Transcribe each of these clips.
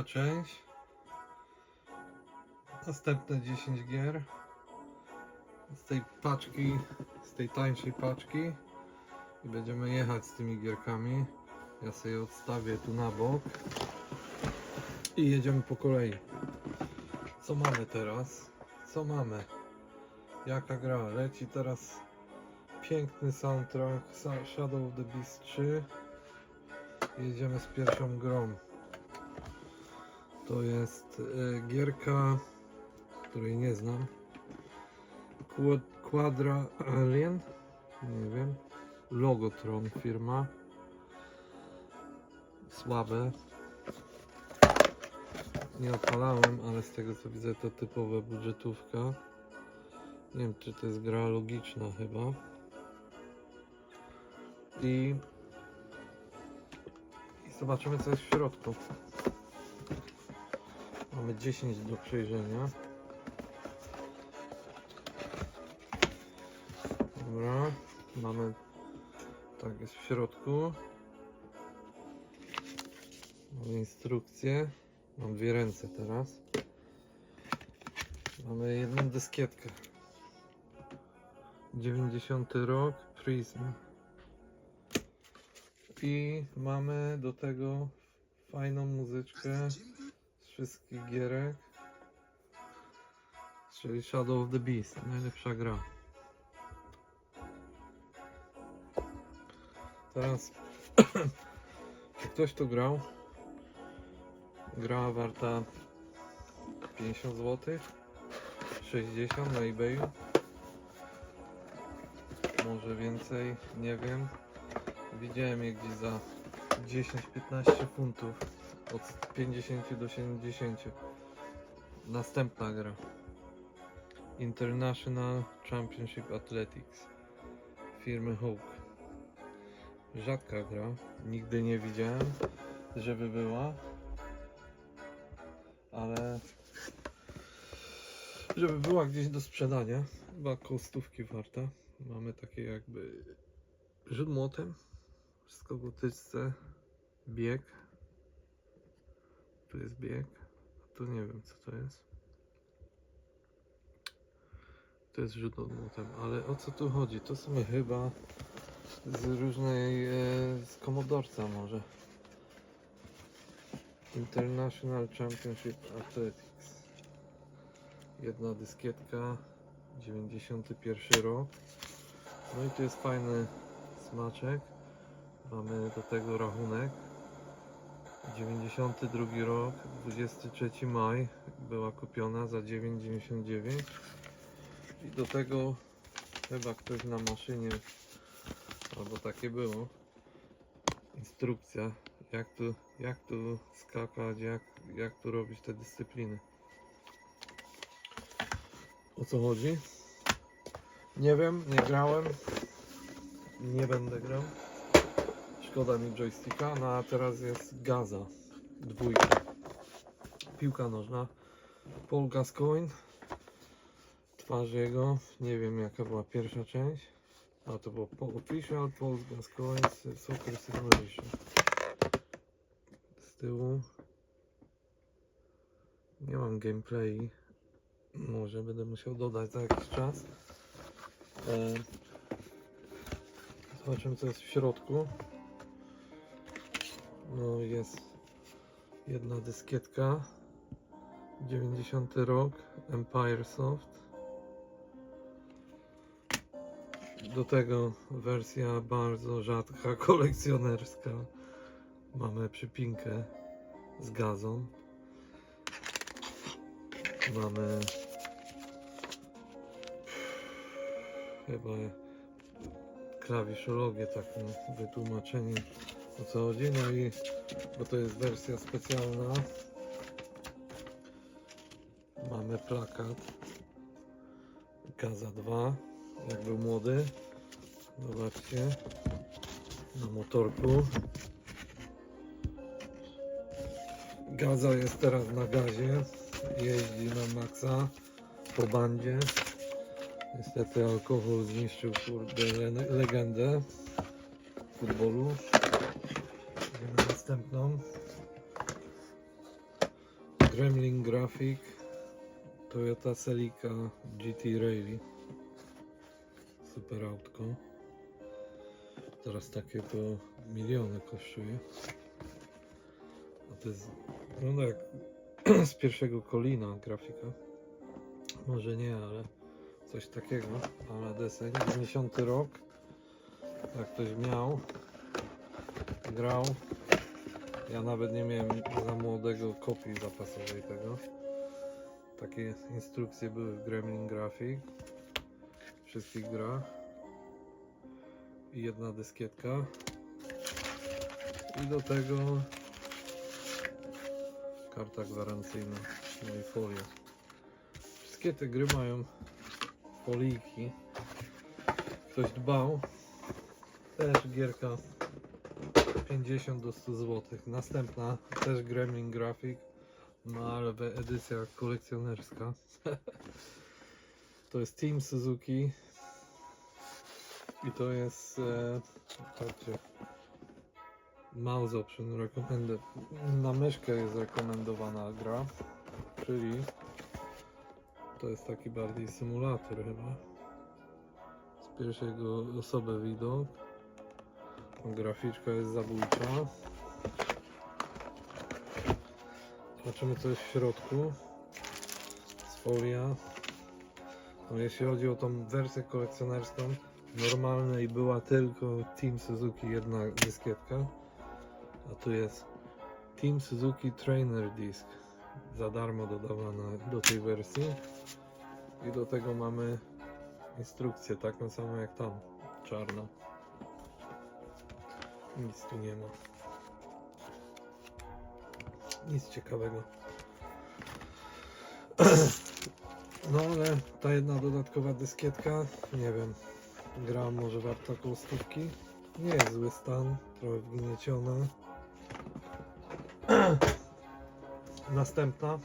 druga część. Następne 10 gier. Z tej paczki, z tej tańszej paczki. I będziemy jechać z tymi gierkami. Ja sobie je odstawię tu na bok. I jedziemy po kolei. Co mamy teraz? Co mamy? Jaka gra? Leci teraz piękny soundtrack Shadow of the Beast 3. Jedziemy z pierwszą grą. To jest e, gierka, której nie znam. Quad- Quadra Alien? Nie wiem. Logotron firma. Słabe. Nie odpalałem, ale z tego co widzę to typowa budżetówka. Nie wiem czy to jest gra logiczna chyba. I, i zobaczymy co jest w środku. Mamy 10 do przejrzenia. Dobra, mamy tak jest w środku. Mamy instrukcję. Mam dwie ręce teraz. Mamy jedną dyskietkę. 90 rok, Prism. I mamy do tego fajną muzyczkę wszystkich gierek. Czyli Shadow of the Beast, najlepsza gra. Teraz, ktoś tu grał? Gra warta 50 zł, 60 na eBayu. Może więcej, nie wiem. Widziałem je gdzieś za 10-15 funtów. Od 50 do 70. Następna gra. International Championship Athletics firmy Hawk. Rzadka gra. Nigdy nie widziałem, żeby była. Ale żeby była gdzieś do sprzedania. Chyba koło stówki warta. Mamy takie jakby rzut młotem. Wszystko w gotyczce. Bieg. Tu jest bieg. Tu nie wiem co to jest. To jest rzut młotem, ale o co tu chodzi? To są chyba z różnej, e, z komodorca może. International Championship Athletics. Jedna dyskietka, 91 rok. No i tu jest fajny smaczek. Mamy do tego rachunek. 92 rok, 23 maj była kupiona za 9,99 i do tego chyba ktoś na maszynie albo takie było instrukcja jak tu, jak tu skakać, jak, jak tu robić te dyscypliny. O co chodzi? Nie wiem, nie grałem nie będę grał szkoda mi joysticka no a teraz jest Gaza dwójka. Piłka nożna. Paul Gascoigne. Twarz jego. Nie wiem jaka była pierwsza część. A to było po Official Paul Gascoigne Soccer Simulation z tyłu. Nie mam gameplay. Może będę musiał dodać za jakiś czas. E... zobaczymy co jest w środku no jest jedna dyskietka. 90 rok Empire Soft. Do tego wersja bardzo rzadka, kolekcjonerska. Mamy przypinkę z gazą. Mamy chyba klawiszologię taką wytłumaczenie o co chodzi. No i bo to jest wersja specjalna. Mamy plakat. Gaza 2 jak był młody. Zobaczcie. Na motorku. Gaza jest teraz na gazie. Jeździ na maksa. Po bandzie. Niestety alkohol zniszczył kurde le- legendę futbolu następną. Gremlin Graphic Toyota Celica GT Rally. Super autko. Teraz takie to miliony kosztuje. A to jest wygląda jak z pierwszego Kolina grafika może nie, ale coś takiego. Ale deseń. 90 rok. Jak ktoś miał grał ja nawet nie miałem za młodego kopii zapasowej tego. Takie instrukcje były w Gremlin Graphic. Wszystkich grach. I jedna dyskietka. I do tego karta gwarancyjna, czyli folia. Wszystkie te gry mają folijki. Ktoś dbał. Też gierka 50 do 100 zł. Następna też Gremlin Graphic, no ale edycja kolekcjonerska. to jest Team Suzuki i to jest e, patrzcie, mouse option recommended. Na myszkę jest rekomendowana gra, czyli to jest taki bardziej symulator chyba. Z pierwszego osoby widok. Graficzka jest zabójcza. Zobaczymy co jest w środku. Folia. No, jeśli chodzi o tą wersję kolekcjonerską, normalnej była tylko Team Suzuki jedna dyskietka. A tu jest Team Suzuki Trainer Disc. Za darmo dodawana do tej wersji. I do tego mamy instrukcję taką samą jak tam, czarna. Nic tu nie ma. Nic ciekawego. No ale ta jedna dodatkowa dyskietka, nie wiem, gra może warta około stówki. Nie jest zły stan, trochę wgnieciona. Następna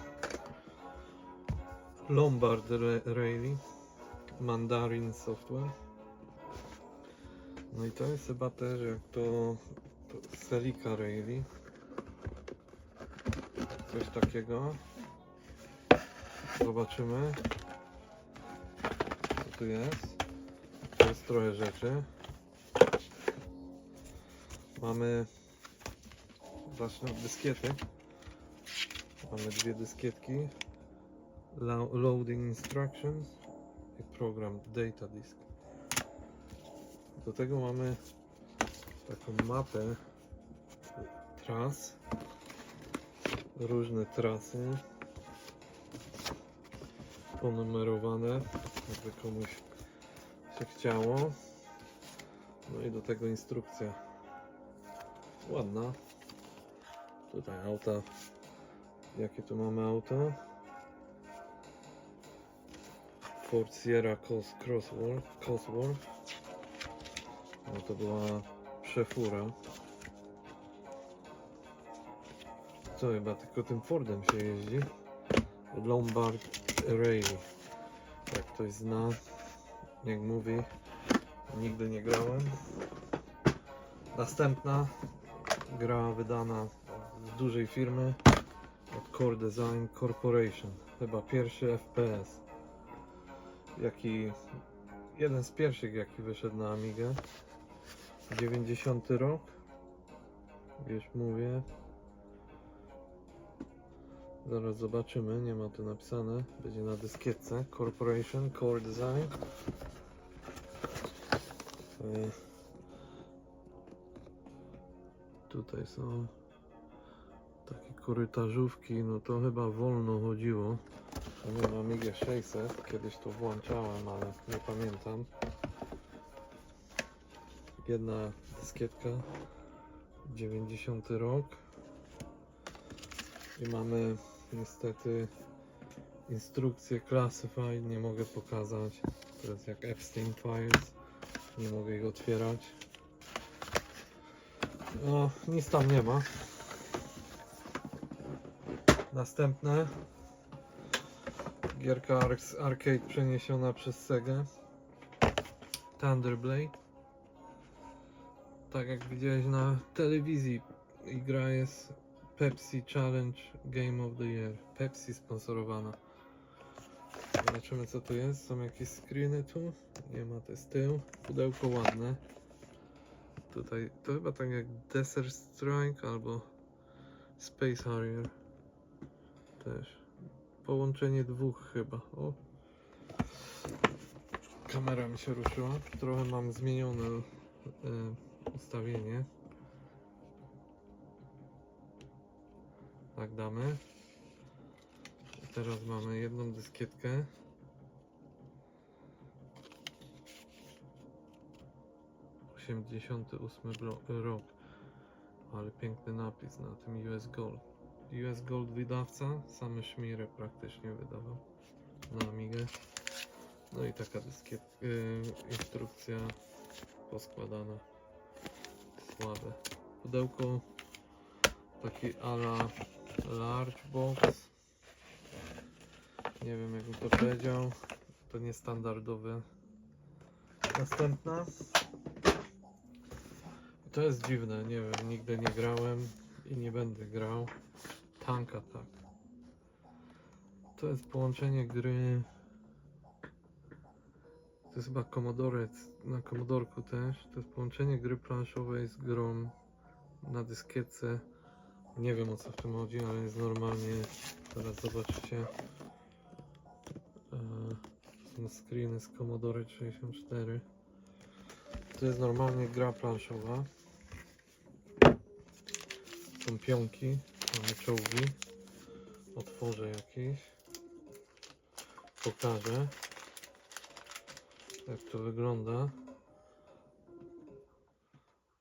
Lombard Ra- Rally Mandarin Software. No i to jest chyba też jak to, to Celica Rally. Coś takiego. Zobaczymy. Co tu jest. To jest trochę rzeczy. Mamy zacznę od dyskiety. Mamy dwie dyskietki. Lo- Loading instructions i program data disk. Do tego mamy taką mapę tras. Różne trasy. Ponumerowane, jakby komuś się chciało. No i do tego instrukcja. Ładna. Tutaj auta. Jakie tu mamy auto? Ford Sierra Cos- Crossworth. Cosworth. No to była przefura. Co chyba tylko tym Fordem się jeździ? Lombard Rally. Jak ktoś zna, jak mówi, nigdy nie grałem. Następna gra wydana z dużej firmy od Core Design Corporation. Chyba pierwszy FPS. Jaki jeden z pierwszych jaki wyszedł na Amigę. 90 rok. Już mówię. Zaraz zobaczymy, nie ma tu napisane. Będzie na dyskietce. Corporation, Core Design. Tutaj są takie korytarzówki, no to chyba wolno chodziło. Ja mam Amigę 600, kiedyś to włączałem, ale nie pamiętam. Jedna dyskietka, 90 rok. I mamy niestety instrukcję Classified, nie mogę pokazać. To jest jak Epstein Files, nie mogę ich otwierać. No, nic tam nie ma. Następne. Gierka Arc- arcade przeniesiona przez Sega. Thunderblade. Tak jak widziałeś na telewizji gra jest Pepsi Challenge Game of the Year. Pepsi sponsorowana. Zobaczymy co to jest. Są jakieś screeny tu? Nie ma, to jest tył. Pudełko ładne. Tutaj to chyba tak jak Desert Strike albo Space Harrier. Też. Połączenie dwóch chyba. O. Kamera mi się ruszyła. Trochę mam zmienione e, ustawienie. Tak damy. Teraz mamy jedną dyskietkę. Osiemdziesiąty ósmy rok. Ale piękny napis na tym US Gold. US Gold wydawca, same szmiry praktycznie wydawał na Amigę. No i taka dyskiet, yy, instrukcja poskładana. Słabe. Pudełko taki ala large box. Nie wiem jakbym to powiedział. To niestandardowe. Następna. To jest dziwne, nie wiem, nigdy nie grałem i nie będę grał. Tank Attack. To jest połączenie gry. To jest chyba Commodore, na Commodorku też. To jest połączenie gry planszowej z grą na dyskietce. Nie wiem o co w tym chodzi, ale jest normalnie. Teraz zobaczycie. E, są screeny z Commodore 64. To jest normalnie gra planszowa. Są pionki, mamy czołgi. Otworzę jakieś. Pokażę jak to wygląda.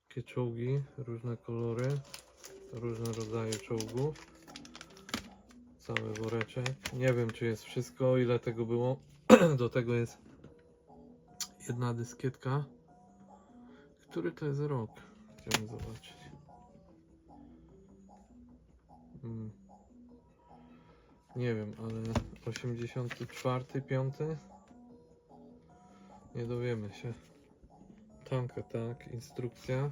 Takie czołgi, różne kolory, różne rodzaje czołgów. Cały woreczek. Nie wiem czy jest wszystko, ile tego było. Do tego jest jedna dyskietka. Który to jest rok? Chciałem zobaczyć. Mm. Nie wiem, ale 84, 5? Nie dowiemy się. Tanka, tak, instrukcja.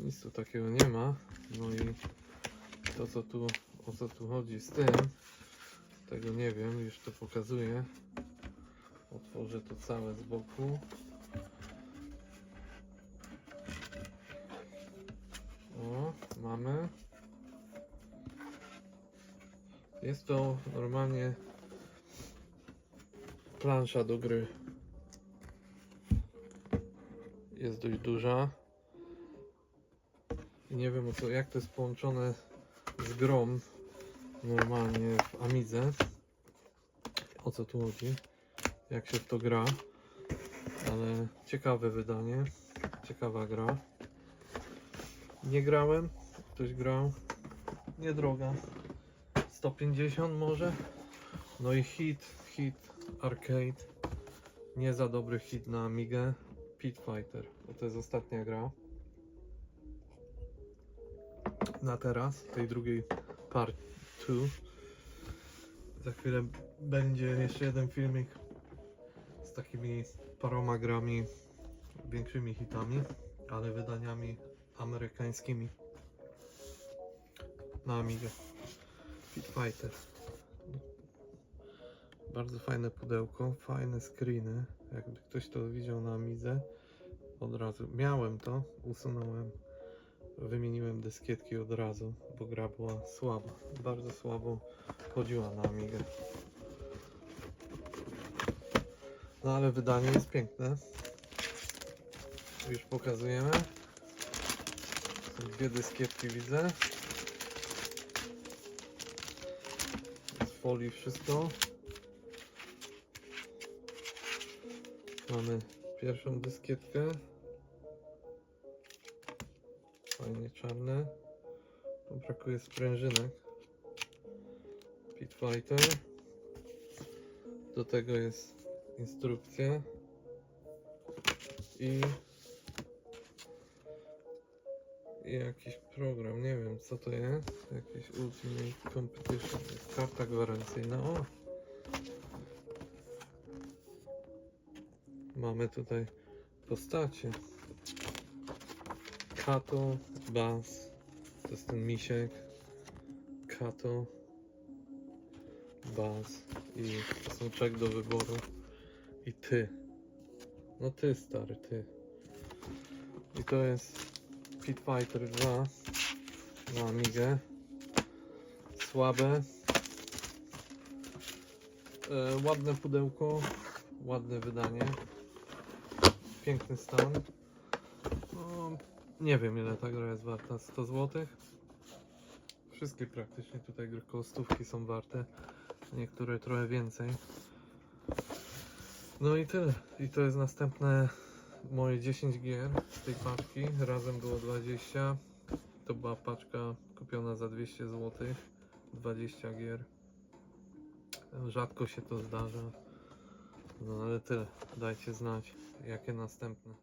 Nic tu takiego nie ma. No i to co tu, o co tu chodzi z tym, tego nie wiem, już to pokazuję. Otworzę to całe z boku. O, mamy. Jest to normalnie plansza do gry. Jest dość duża. I nie wiem co, jak to jest połączone z grą normalnie w Amidze. O co tu chodzi? Jak się w to gra. Ale ciekawe wydanie. Ciekawa gra. Nie grałem. Ktoś grał. Niedroga. 150 może. No i hit, hit arcade. Nie za dobry hit na Amigę. Pit Fighter. Bo to jest ostatnia gra. Na teraz, tej drugiej part 2. Za chwilę będzie jeszcze jeden filmik z takimi paroma grami, większymi hitami, ale wydaniami amerykańskimi na Amigę. Pit Fighter. Bardzo fajne pudełko, fajne screeny. Jakby ktoś to widział na Amidze, od razu miałem to, usunąłem, wymieniłem dyskietki od razu, bo gra była słaba. Bardzo słabo chodziła na Amigę. No ale wydanie jest piękne. Już pokazujemy. Są dwie dyskietki widzę. Z folii wszystko. Mamy pierwszą dyskietkę. Fajnie czarne. Tu brakuje sprężynek. Pit Fighter. Do tego jest instrukcja. I i jakiś program, nie wiem co to jest. Jakiś Ultimate Competition. Jest karta gwarancyjna. O! Mamy tutaj postacie. Kato, Bas, to jest ten misiek, Kato, Bas i to są trzech do wyboru i ty. No ty stary, ty. I to jest Pit Fighter 2 na Amigę. Słabe. E, ładne pudełko, ładne wydanie. Piękny stan. No, nie wiem ile ta gra jest warta. 100 zł. Wszystkie praktycznie tutaj gry koło stówki są warte. Niektóre trochę więcej. No i tyle. I to jest następne moje 10 gier z tej paczki. Razem było 20. To była paczka kupiona za 200 zł. 20 gier. Rzadko się to zdarza. No ale tyle. Dajcie znać, jakie następne.